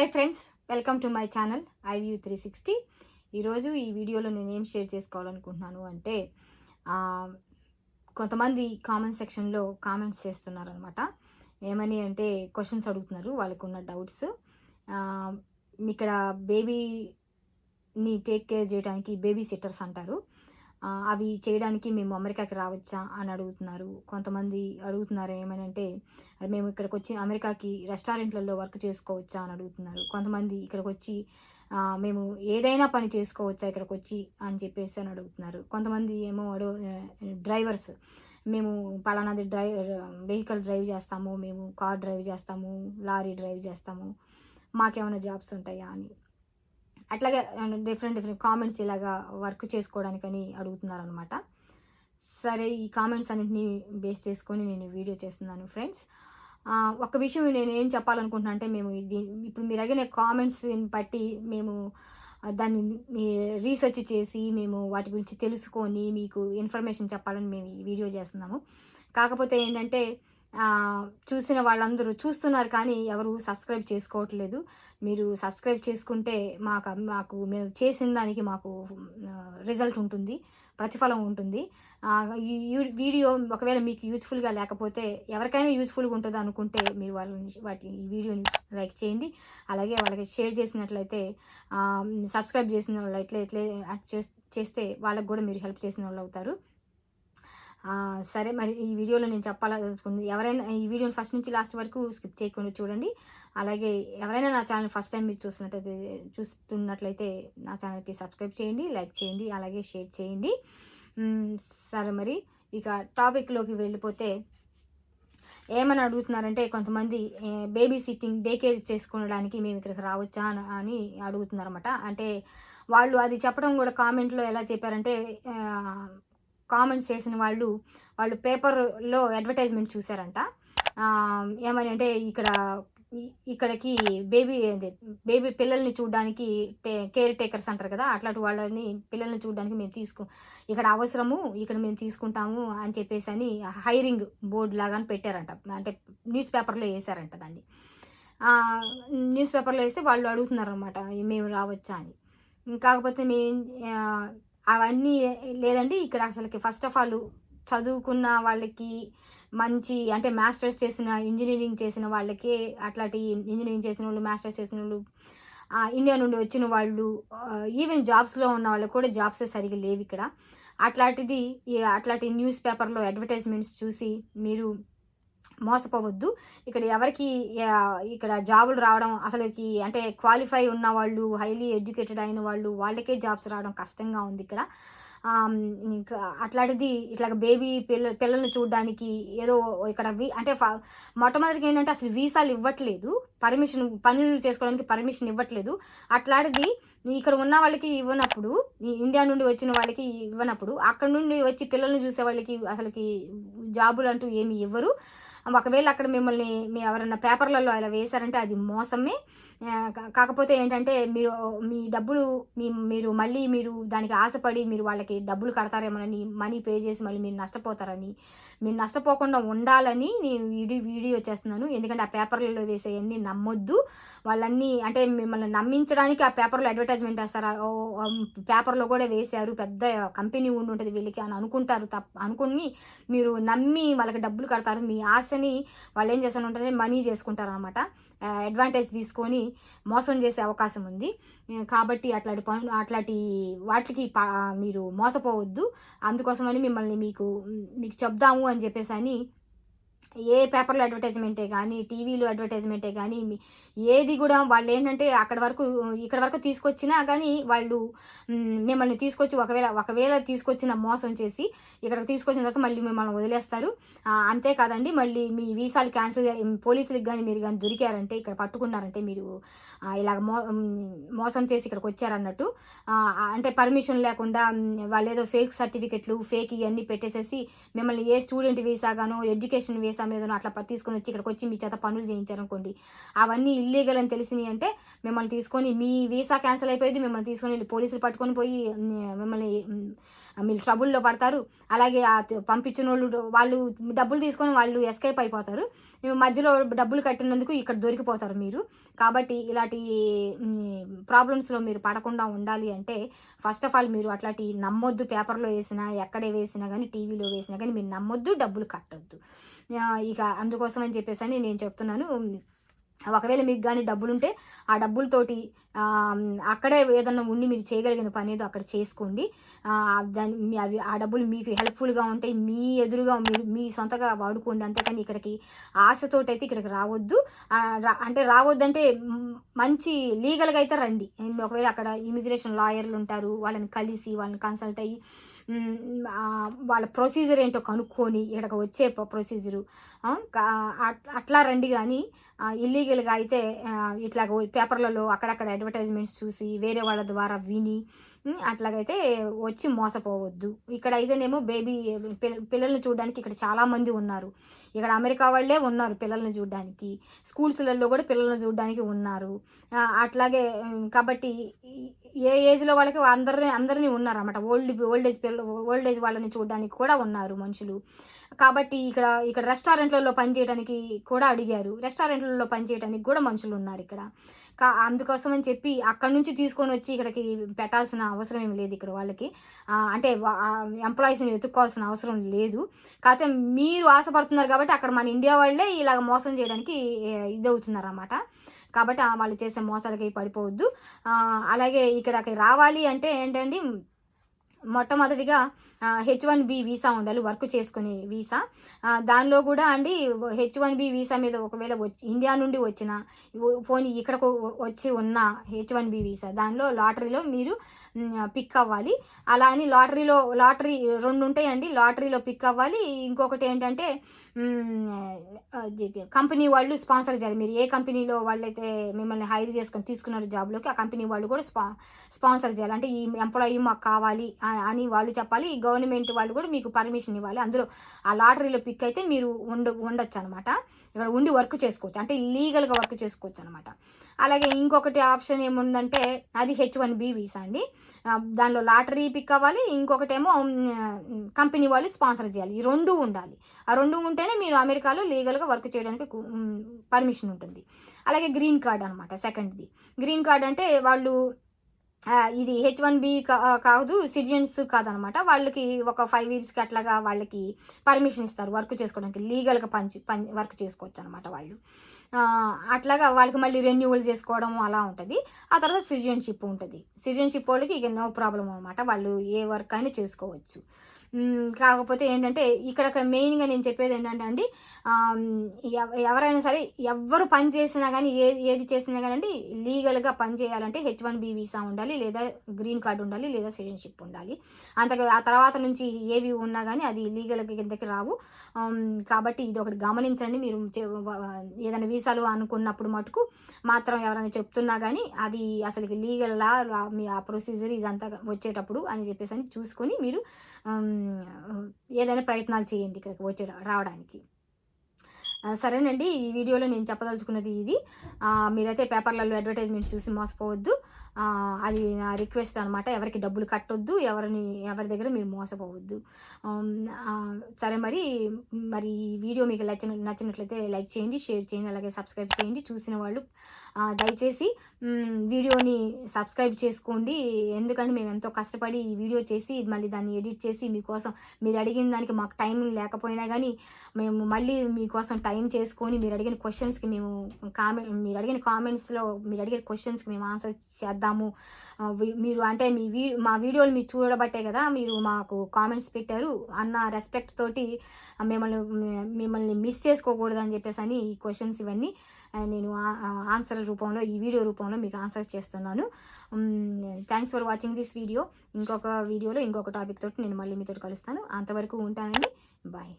Hi friends welcome to my channel iView three sixty ఈరోజు ఈ వీడియోలో నేను ఏం షేర్ చేసుకోవాలనుకుంటున్నాను అంటే కొంతమంది కామెంట్ సెక్షన్లో కామెంట్స్ చేస్తున్నారనమాట ఏమని అంటే క్వశ్చన్స్ అడుగుతున్నారు వాళ్ళకు ఉన్న డౌట్స్ ఇక్కడ బేబీని టేక్ కేర్ చేయడానికి బేబీ సిట్టర్స్ అంటారు. అవి చేయడానికి మేము అమెరికాకి రావచ్చా అని అడుగుతున్నారు. కొంతమంది అడుగుతున్నారు ఏమనంటే మేము ఇక్కడికి వచ్చి అమెరికాకి రెస్టారెంట్లలో వర్క్ చేసుకోవచ్చా? అని అడుగుతున్నారు. కొంతమంది ఇక్కడికి వచ్చి మేము ఏదైనా పని చేసుకోవచ్చా ఇక్కడికి వచ్చి అని చెప్పేసి అని అడుగుతున్నారు. కొంతమంది ఏమో అడు డ్రైవర్స్ మేము పలానాది డ్రైవర్ వెహికల్ డ్రైవ్ చేస్తాము మేము కార్ డ్రైవ్ చేస్తాము లారీ డ్రైవ్ చేస్తాము మాకేమైనా జాబ్స్ ఉంటాయా? అని. అట్లాగే డిఫరెంట్ డిఫరెంట్ కామెంట్స్ ఇలాగా వర్క్ చేసుకోవడానికని అడుగుతున్నారనమాట సరే ఈ కామెంట్స్ అన్నింటినీ బేస్ చేసుకొని నేను వీడియో చేస్తున్నాను ఫ్రెండ్స్ ఒక విషయం నేను ఏం చెప్పాలనుకుంటున్నా అంటే మేము ఇప్పుడు మీరు అడిగిన కామెంట్స్ బట్టి మేము దాన్ని రీసెర్చ్ చేసి మేము వాటి గురించి తెలుసుకొని మీకు ఇన్ఫర్మేషన్ చెప్పాలని మేము ఈ వీడియో చేస్తున్నాము. కాకపోతే ఏంటంటే చూసిన వాళ్ళందరూ చూస్తున్నారు కానీ ఎవరు సబ్స్క్రైబ్ చేసుకోవట్లేదు. మీరు సబ్స్క్రైబ్ చేసుకుంటే మాకు మాకు మేము చేసిన దానికి మాకు రిజల్ట్ ఉంటుంది ప్రతిఫలం ఉంటుంది. ఈ వీడియో ఒకవేళ మీకు యూజ్ఫుల్గా లేకపోతే ఎవరికైనా యూజ్ఫుల్గా ఉంటుంది అనుకుంటే మీరు వాళ్ళని వాటి ఈ వీడియోని లైక్ చేయండి. అలాగే వాళ్ళకి షేర్ చేసినట్లయితే సబ్స్క్రైబ్ చేసిన వాళ్ళు ఎట్లా ఎట్లే చేస్తే వాళ్ళకి కూడా మీరు హెల్ప్ చేసిన వాళ్ళు అవుతారు. సరే మరి ఈ వీడియోలో నేను చెప్పాలనుకుంది ఎవరైనా ఈ వీడియోని ఫస్ట్ నుంచి లాస్ట్ వరకు స్కిప్ చేయకుండా చూడండి. అలాగే ఎవరైనా నా ఛానల్ ఫస్ట్ టైం మీరు చూస్తున్నట్లయితే చూస్తున్నట్లయితే నా ఛానల్కి సబ్స్క్రైబ్ చేయండి లైక్ చేయండి అలాగే షేర్ చేయండి. సరే మరి. ఇక టాపిక్లోకి వెళ్ళిపోతే ఏమని అడుగుతున్నారంటే కొంతమంది బేబీ సిట్టింగ్ డే కేర్ చేసుకోవడానికి మేము ఇక్కడికి రావచ్చా అని- అని అడుగుతున్నారన్నమాట. అంటే వాళ్ళు అది చెప్పడం కూడా కామెంట్లో ఎలా చెప్పారంటే కామెంట్స్ చేసిన వాళ్ళు వాళ్ళు పేపర్లో అడ్వర్టైజ్మెంట్ చూశారంట. ఏమని అంటే ఇక్కడ ఇక్కడికి బేబీ బేబీ పిల్లల్ని చూడడానికి కేర్ టేకర్స్ అంటారు కదా అట్లాంటి వాళ్ళని పిల్లల్ని చూడడానికి మేము తీసుకు ఇక్కడ అవసరము ఇక్కడ మేము తీసుకుంటాము అని చెప్పేసి అని హైరింగ్ బోర్డు లాగా అని పెట్టారంట. అంటే న్యూస్ పేపర్లో వేసారంట దాన్ని. న్యూస్ పేపర్లో వేస్తే వాళ్ళు అడుగుతున్నారు అనమాట మేము రావచ్చా అని. కాకపోతే మేము అవన్నీ లేదండి. ఇక్కడ అసలుకి ఫస్ట్ ఆఫ్ ఆల్ చదువుకున్న వాళ్ళకి మంచి అంటే మాస్టర్స్ చేసిన ఇంజనీరింగ్ చేసిన వాళ్ళకి అట్లాంటి ఇంజనీరింగ్ చేసిన వాళ్ళు మాస్టర్స్ చేసిన వాళ్ళు ఇండియా నుండి వచ్చిన వాళ్ళు ఈవెన్ జాబ్స్లో ఉన్న వాళ్ళకి కూడా జాబ్సే సరిగా లేవు ఇక్కడ. అట్లాంటిది అట్లాంటి న్యూస్ పేపర్లో అడ్వర్టైజ్మెంట్స్ చూసి మీరు మోసపోవద్దు. ఇక్కడ ఎవరికి ఇక్కడ జాబులు రావడం అసలుకి అంటే క్వాలిఫై ఉన్న వాళ్ళు హైలీ ఎడ్యుకేటెడ్ అయిన వాళ్ళు వాళ్ళకే జాబ్స్ రావడం కష్టంగా ఉంది ఇక్కడ. ఇంకా అట్లాంటిది ఇట్లా బేబీ పిల్ల పిల్లల్ని చూడడానికి ఏదో ఇక్కడ వీ అంటే ఫ- మొట్టమొదటిగా ఏంటంటే అసలు వీసాలు ఇవ్వట్లేదు. పర్మిషన్ పనులు చేసుకోవడానికి పర్మిషన్ ఇవ్వట్లేదు. అట్లాంటిది ఇక్కడ ఉన్న వాళ్ళకి ఇవ్వనప్పుడు ఈ ఇండియా నుండి వచ్చిన వాళ్ళకి ఇవ్వనప్పుడు అక్కడ నుండి వచ్చి పిల్లల్ని చూసే వాళ్ళకి అసలుకి జాబులు అంటూ ఏమి ఇవ్వరు. ఒకవేళ అక్కడ మిమ్మల్ని మీ ఎవరైనా పేపర్లలో అలా వేశారంటే అది మోసమే. కాకపోతే ఏంటంటే మీరు మీ డబ్బులు మీ మీరు మళ్ళీ మీరు దానికి ఆశపడి మీరు వాళ్ళకి డబ్బులు కడతారేమోనని మనీ పే చేసి మళ్ళీ మీరు నష్టపోతారని మీరు నష్టపోకుండా ఉండాలని నేను వీడియో వీడియో చేస్తున్నాను. ఎందుకంటే ఆ పేపర్లలో వేసేవన్నీ నమ్మొద్దు. వాళ్ళన్నీ అంటే మిమ్మల్ని నమ్మించడానికి ఆ పేపర్లో అడ్వర్టైజ్మెంట్ వేస్తారా? ఓ పేపర్లో కూడా వేశారు. పెద్ద కంపెనీ ఉండి ఉంటుంది వీళ్ళకి అని అనుకుంటారు తప్ప అనుకుని మీరు నమ్మి వాళ్ళకి డబ్బులు కడతారు. మీ ఆశని వాళ్ళు ఏం చేస్తాను ఉంటే మనీ చేసుకుంటారు అనమాట అడ్వాంటేజ్ తీసుకొని మోసం చేసే అవకాశం ఉంది. కాబట్టి అట్లాంటి పనులు అట్లాంటి వాటికి మీరు మోసపోవద్దు. అందుకోసమని మిమ్మల్ని మీకు మీకు చెప్దాము అని చెప్పేసి అని ఏ పేపర్లో అడ్వర్టైజ్మెంటే కానీ టీవీలో అడ్వర్టైజ్మెంటే కానీ ఏది కూడా వాళ్ళు ఏంటంటే అక్కడ వరకు ఇక్కడ వరకు తీసుకొచ్చినా కానీ వాళ్ళు మిమ్మల్ని తీసుకొచ్చి ఒకవేళ ఒకవేళ తీసుకొచ్చిన మోసం చేసి ఇక్కడికి తీసుకొచ్చిన తర్వాత మళ్ళీ మిమ్మల్ని వదిలేస్తారు. అంతేకాదండి మళ్ళీ మీ వీసాలు క్యాన్సిల్ పోలీసులకు కానీ మీరు కానీ దొరికారంటే ఇక్కడ పట్టుకున్నారంటే మీరు ఇలాగ మో మోసం చేసి ఇక్కడికి వచ్చారన్నట్టు అంటే పర్మిషన్ లేకుండా వాళ్ళు ఏదో ఫేక్ సర్టిఫికెట్లు ఫేక్ ఇవన్నీ పెట్టేసేసి మిమ్మల్ని ఏ స్టూడెంట్ వీసా గానో ఎడ్యుకేషన్ వీసా వీసా ఏదైనా అట్లా తీసుకొని వచ్చి ఇక్కడికి వచ్చి మీ చేత పనులు చేయించారనుకోండి. అవన్నీ ఇల్లీగల్ అని తెలిసినాయి అంటే మిమ్మల్ని తీసుకొని మీ వీసా క్యాన్సిల్ అయిపోయింది మిమ్మల్ని తీసుకొని వెళ్ళి పోలీసులు పట్టుకొని పోయి మిమ్మల్ని మీరు ట్రబుల్లో పడతారు. అలాగే పంపించిన వాళ్ళు వాళ్ళు డబ్బులు తీసుకొని వాళ్ళు ఎస్కేప్ అయిపోతారు. మధ్యలో డబ్బులు కట్టినందుకు ఇక్కడ దొరికిపోతారు మీరు. కాబట్టి ఇలాంటి ప్రాబ్లమ్స్లో మీరు పడకుండా ఉండాలి అంటే ఫస్ట్ ఆఫ్ ఆల్ మీరు అట్లాంటి నమ్మొద్దు పేపర్లో వేసినా ఎక్కడే వేసినా కానీ టీవీలో వేసినా కానీ మీరు నమ్మొద్దు డబ్బులు కట్టొద్దు. ఇక అందుకోసం అని చెప్పేసి అని నేను చెప్తున్నాను. ఒకవేళ మీకు కానీ డబ్బులుంటే ఆ డబ్బులతోటి అక్కడే ఏదన్నా ఉండి మీరు చేయగలిగిన పని ఏదో అక్కడ చేసుకోండి. దాని మీ అవి ఆ డబ్బులు మీకు హెల్ప్ఫుల్గా ఉంటాయి. మీ ఎదురుగా మీరు మీ సొంతగా వాడుకోండి. అంతేకాని ఇక్కడికి ఆశతోటి అయితే ఇక్కడికి రావద్దు. రా- అంటే రావద్దంటే మంచి లీగల్గా అయితే రండి. ఒకవేళ అక్కడ ఇమిగ్రేషన్ లాయర్లు ఉంటారు వాళ్ళని కలిసి వాళ్ళని కన్సల్ట్ అయ్యి వాళ్ళ ప్రొసీజర్ ఏంటో కనుక్కొని ఇక్కడికి వచ్చే ప్రొసీజరు అట్లా రండి కానీ ఇల్లీగల్గా అయితే ఇట్లా పేపర్లలో అక్కడక్కడ అడ్వర్టైజ్మెంట్స్ చూసి వేరే వాళ్ళ ద్వారా విని అట్లాగైతే వచ్చి మోసపోవద్దు. ఇక్కడ అయితేనేమో బేబీ పిల్లల్ని చూడడానికి ఇక్కడ చాలామంది ఉన్నారు. ఇక్కడ అమెరికా వాళ్ళే ఉన్నారు పిల్లల్ని చూడడానికి. స్కూల్స్లలో కూడా పిల్లల్ని చూడడానికి ఉన్నారు. అట్లాగే కాబట్టి ఏ ఏజ్లో వాళ్ళకి అందరినీ అందరినీ ఉన్నారన్నమాట. ఓల్డ్ ఓల్డ్ ఏజ్ పిల్ల ఓల్డ్ ఏజ్ వాళ్ళని చూడడానికి కూడా ఉన్నారు మనుషులు. కాబట్టి ఇక్కడ ఇక్కడ రెస్టారెంట్లలో పనిచేయడానికి కూడా అడిగారు. రెస్టారెంట్లలో పనిచేయడానికి కూడా మనుషులు ఉన్నారు ఇక్కడ. అందుకోసం అని చెప్పి అక్కడ నుంచి తీసుకొని వచ్చి ఇక్కడికి పెట్టాల్సిన అవసరం ఏమి లేదు ఇక్కడ వాళ్ళకి. అంటే ఎంప్లాయీస్ని వెతుక్కోవాల్సిన అవసరం లేదు. కాకపోతే మీరు ఆశపడుతున్నారు కాబట్టి అక్కడ మన ఇండియా వాళ్ళే ఇలాగ మోసం చేయడానికి ఏ, ఇది అవుతున్నారు అన్నమాట కాబట్టి వాళ్ళు చేసే మోసాలకి పడిపోవద్దు. అలాగే ఇక్కడికి రావాలి అంటే ఏంటండి మొట్టమొదటిగా హెచ్ వన్ బి వీసా ఉండాలి వర్క్ చేసుకునే వీసా. దానిలో కూడా అండి హెచ్ వన్ బి వీసా మీద ఒకవేళ వచ్చి ఇండియా నుండి వచ్చిన పోనీ ఇక్కడకు వచ్చి ఉన్న హెచ్ వన్ బి వీసా దానిలో లాటరీలో మీరు పిక్ అవ్వాలి. అలా అని లాటరీలో లాటరీ రెండు ఉంటాయండి లాటరీలో పిక్ అవ్వాలి. ఇంకొకటి ఏంటంటే కంపెనీ వాళ్ళు స్పాన్సర్ చేయాలి. మీరు ఏ కంపెనీలో వాళ్ళైతే మిమ్మల్ని హైర్ చేసుకొని తీసుకున్నారు జాబ్లోకి ఆ కంపెనీ వాళ్ళు కూడా స్పా స్పాన్సర్ చేయాలి. అంటే ఈ ఎంప్లాయీ మాకు కావాలి అని వాళ్ళు చెప్పాలి. ఈ గవర్నమెంట్ వాళ్ళు కూడా మీకు పర్మిషన్ ఇవ్వాలి. అందులో ఆ లాటరీలో పిక్ అయితే మీరు ఉండ ఉండొచ్చు అనమాట ఇక్కడ ఉండి వర్క్ చేసుకోవచ్చు. అంటే లీగల్గా వర్క్ చేసుకోవచ్చు అనమాట అలాగే ఇంకొకటి ఆప్షన్ ఏముందంటే అది హెచ్ వన్ బి వీసా అండి. దానిలో లాటరీ పిక్ అవ్వాలి. ఇంకొకటేమో కంపెనీ వాళ్ళు స్పాన్సర్ చేయాలి. ఈ రెండు ఉండాలి. ఆ రెండు ఉంటేనే మీరు అమెరికాలో లీగల్గా వర్క్ చేయడానికి పర్మిషన్ ఉంటుంది. అలాగే గ్రీన్ కార్డ్ అనమాట సెకండ్ది. గ్రీన్ కార్డ్ అంటే వాళ్ళు ఇది హెచ్ వన్ బి కాదు సిటిజన్స్ కాదనమాట. వాళ్ళకి ఒక ఫైవ్ ఇయర్స్కి అట్లాగా వాళ్ళకి పర్మిషన్ ఇస్తారు వర్క్ చేసుకోవడానికి. లీగల్గా పంచి పని వర్క్ చేసుకోవచ్చు అనమాట వాళ్ళు అట్లాగా వాళ్ళకి మళ్ళీ రెన్యువల్ చేసుకోవడం అలా ఉంటుంది. ఆ తర్వాత సిటిజన్షిప్ ఉంటుంది. సిటిజన్షిప్ వాళ్ళకి ఇక నో ప్రాబ్లం అనమాట. వాళ్ళు ఏ వర్క్ అయినా చేసుకోవచ్చు. కాకపోతే ఏంటంటే ఇక్కడ మెయిన్గా నేను చెప్పేది ఏంటంటే అండి ఎవ- ఎవరైనా సరే ఎవరు పని చేసినా కానీ ఏ ఏది చేసినా కానీ అండి లీగల్గా పని చేయాలంటే హెచ్ వన్ బి వీసా ఉండాలి లేదా గ్రీన్ కార్డు ఉండాలి లేదా సిటిజన్షిప్ ఉండాలి. అంతగా ఆ తర్వాత నుంచి ఏవి ఉన్నా కానీ అది లీగల్ కిందకి రావు. కాబట్టి ఇది ఒకటి గమనించండి. మీరు ఏదైనా వీసాలు అనుకున్నప్పుడు మటుకు మాత్రం ఎవరైనా చెప్తున్నా కానీ అది అసలు లీగల్లా మీ ఆ ప్రొసీజర్ ఇదంతా వచ్చేటప్పుడు అని చెప్పేసి అని చూసుకొని మీరు ఏదైనా ప్రయత్నాలు చేయండి ఇక్కడికి వచ్చే రావడానికి. సరేనండి ఈ వీడియోలో నేను చెప్పదలుచుకున్నది ఇది. మీరైతే పేపర్లలో అడ్వర్టైజ్మెంట్స్ చూసి మోసపోవద్దు. అది నా రిక్వెస్ట్ అనమాట ఎవరికి డబ్బులు కట్టొద్దు ఎవరిని ఎవరి దగ్గర మీరు మోసపోవద్దు. సరే మరి మరి ఈ వీడియో మీకు నచ్చిన నచ్చినట్లయితే లైక్ చేయండి షేర్ చేయండి అలాగే సబ్స్క్రైబ్ చేయండి. చూసిన వాళ్ళు దయచేసి వీడియోని సబ్స్క్రైబ్ చేసుకోండి. ఎందుకంటే మేము ఎంతో కష్టపడి ఈ వీడియో చేసి మళ్ళీ దాన్ని ఎడిట్ చేసి మీకోసం మీరు అడిగిన దానికి మాకు టైం లేకపోయినా కానీ మేము మళ్ళీ మీకోసం టైం చేసుకొని మీరు అడిగిన క్వశ్చన్స్కి మేము కామెంట్ మీరు అడిగిన కామెంట్స్లో మీరు అడిగిన క్వశ్చన్స్కి మేము ఆన్సర్ చేద్దాం చేద్దాము. మీరు అంటే మీ వీ మా వీడియోలు మీరు చూడబట్టే కదా మీరు మాకు కామెంట్స్ పెట్టారు. అన్న రెస్పెక్ట్ తోటి మిమ్మల్ని మిమ్మల్ని మిస్ చేసుకోకూడదు అని చెప్పేసి అని ఈ క్వశ్చన్స్ ఇవన్నీ నేను ఆన్సర్ రూపంలో ఈ వీడియో రూపంలో మీకు ఆన్సర్ చేస్తున్నాను. Thanks for watching this video ఇంకొక వీడియోలో ఇంకొక టాపిక్ తోటి నేను మళ్ళీ మీతో కలుస్తాను. అంతవరకు ఉంటానండి. బాయ్